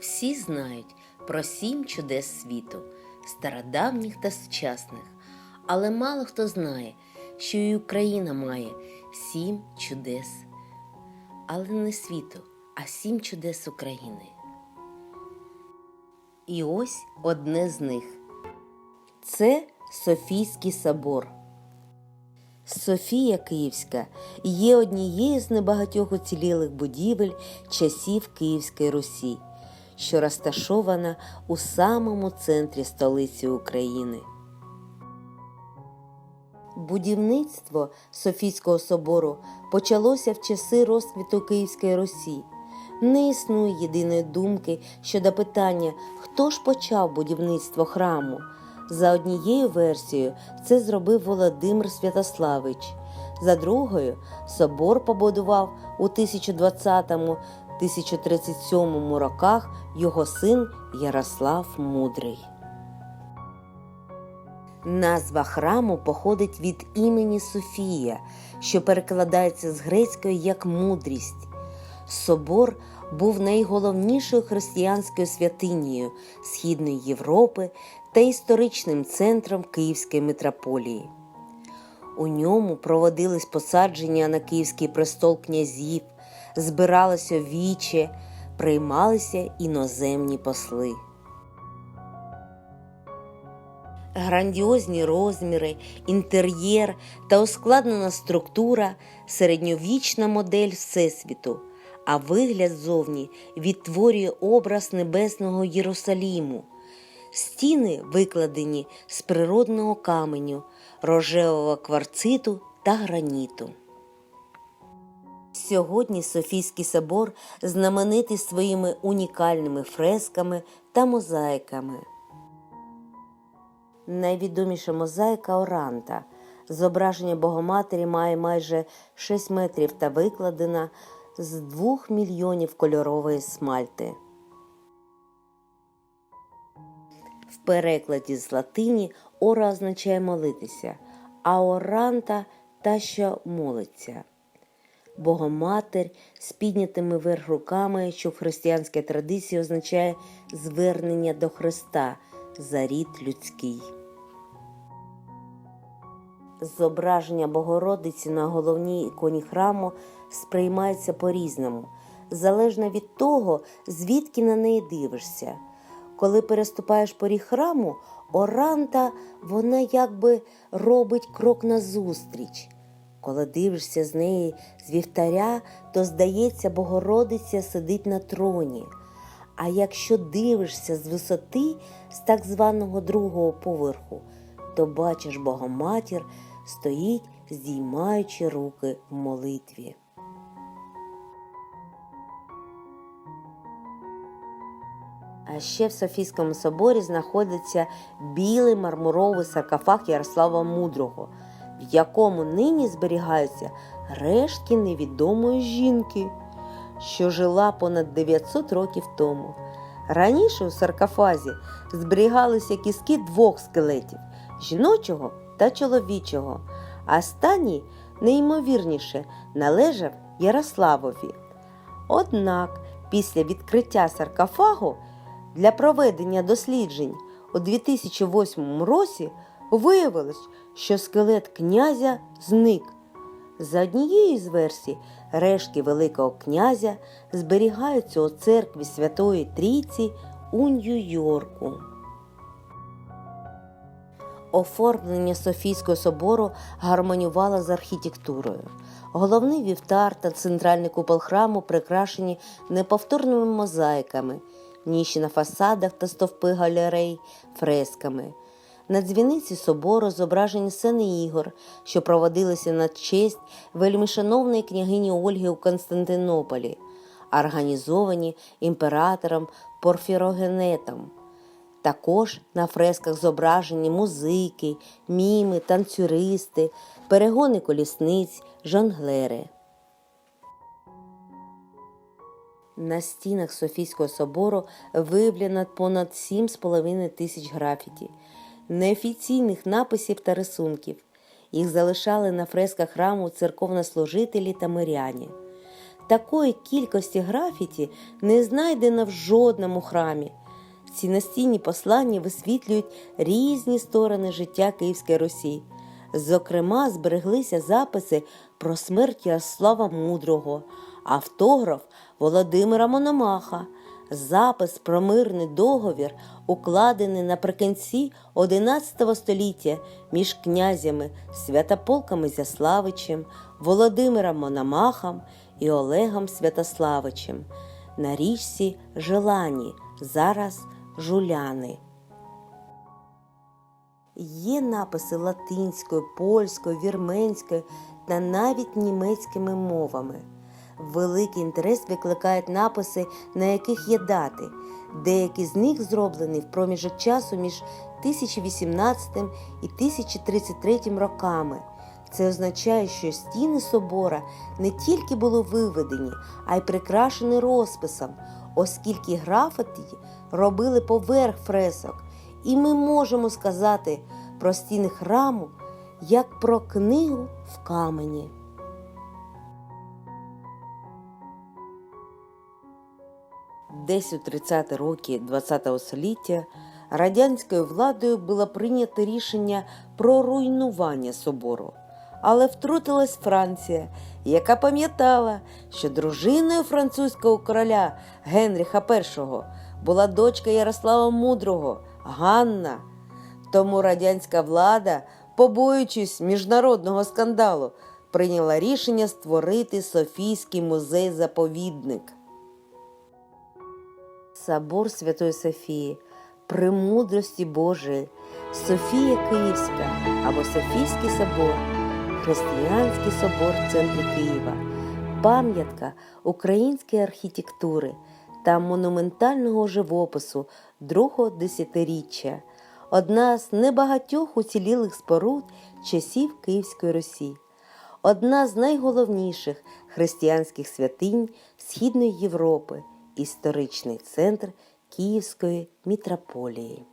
Всі знають про сім чудес світу, стародавніх та сучасних, але мало хто знає, що і Україна має сім чудес, але не світу, а сім чудес України. І ось одне з них це Софійський собор. Софія Київська є однією з небагатьох уцілілих будівель часів Київської Русі, що розташована у самому центрі столиці України. Будівництво Софійського собору почалося в часи розквіту Київської Русі. Не існує єдиної думки щодо питання, хто ж почав будівництво храму. За однією версією, це зробив Володимир Святославич. За другою, собор побудував у 1020-1037 роках його син Ярослав Мудрий. Назва храму походить від імені Софія, що перекладається з грецької як мудрість. Собор був найголовнішою християнською святинею Східної Європи та історичним центром Київської митрополії. У ньому проводились посадження на Київський престол князів, збиралося віче, приймалися іноземні посли. Грандіозні розміри, інтер'єр та ускладнена структура середньовічна модель Всесвіту, а вигляд зовні відтворює образ небесного Єрусаліму. Стіни викладені з природного каменю, рожевого кварциту та граніту. Сьогодні Софійський собор знаменитий своїми унікальними фресками та мозаїками. Найвідоміша мозаїка Оранта. Зображення Богоматері має майже 6 метрів та викладена з 2 мільйонів кольорової смальти. В перекладі з латині ора означає молитися, а оранта та, що молиться. Богоматер з піднятими вверх руками, що в християнській традиції означає звернення до Христа за рід людський. Зображення Богородиці на головній іконі храму сприймається по-різному, залежно від того, звідки на неї дивишся. Коли переступаєш поріг храму, оранта вона якби робить крок назустріч. Коли дивишся з неї з вівтаря, то здається, Богородиця сидить на троні. А якщо дивишся з висоти, з так званого другого поверху, то бачиш Богоматір стоїть, здіймаючи руки в молитві. А ще в Софійському соборі знаходиться білий мармуровий саркофаг Ярослава Мудрого, в якому нині зберігаються рештки невідомої жінки, що жила понад 900 років тому. Раніше у саркофазі зберігалися кістки двох скелетів жіночого та чоловічого, останній, найімовірніше, належав Ярославові. Однак після відкриття саркофагу для проведення досліджень у 2008 році виявилось, що скелет князя зник. За однією з версій, рештки Великого князя зберігаються у церкві Святої Трійці у Нью-Йорку. Оформлення Софійського собору гармонювало з архітектурою. Головний вівтар та центральний купол храму прикрашені неповторними мозаїками, ніші на фасадах та стовпи галерей фресками. На дзвіниці собору зображені сцени ігор, що проводилися на честь вельмишановної княгині Ольги у Константинополі, організовані імператором Порфірогенетом. Також на фресках зображені музики, міми, танцюристи, перегони колісниць, жонглери. На стінах Софійського собору виявлено понад 7,5 тисяч графіті, неофіційних написів та рисунків. Їх залишали на фресках храму церковнослужителі та миряні. Такої кількості графіті не знайдено в жодному храмі. Ці настінні послання висвітлюють різні сторони життя Київської Русі. Зокрема, збереглися записи про смерть Ярослава Мудрого, автограф Володимира Мономаха, запис про мирний договір, укладений наприкінці XI століття між князями Святополком Ізяславичем, Володимиром Мономахом і Олегом Святославичем на річці Желані, зараз Жуляни. Є написи латинською, польською, вірменською та навіть німецькими мовами. Великий інтерес викликають написи, на яких є дати. Деякі з них зроблені в проміжок часу між 1018 і 1033 роками. Це означає, що стіни собора не тільки були виведені, а й прикрашені розписом, оскільки графіті робили поверх фресок. І ми можемо сказати про стіни храму як про книгу в камені. Десь у 30-ті роки ХХ століття радянською владою було прийнято рішення про руйнування собору. Але втрутилась Франція, яка пам'ятала, що дружиною французького короля Генріха І була дочка Ярослава Мудрого Ганна. Тому радянська влада, побоюючись міжнародного скандалу, прийняла рішення створити Софійський музей-заповідник. Собор Святої Софії, премудрості Божої, Софія Київська або Софійський собор, Християнський собор в центрі Києва, пам'ятка української архітектури та монументального живопису другого десятиріччя, одна з небагатьох уцілілих споруд часів Київської Русі, одна з найголовніших християнських святинь Східної Європи історичний центр Київської мітрополії.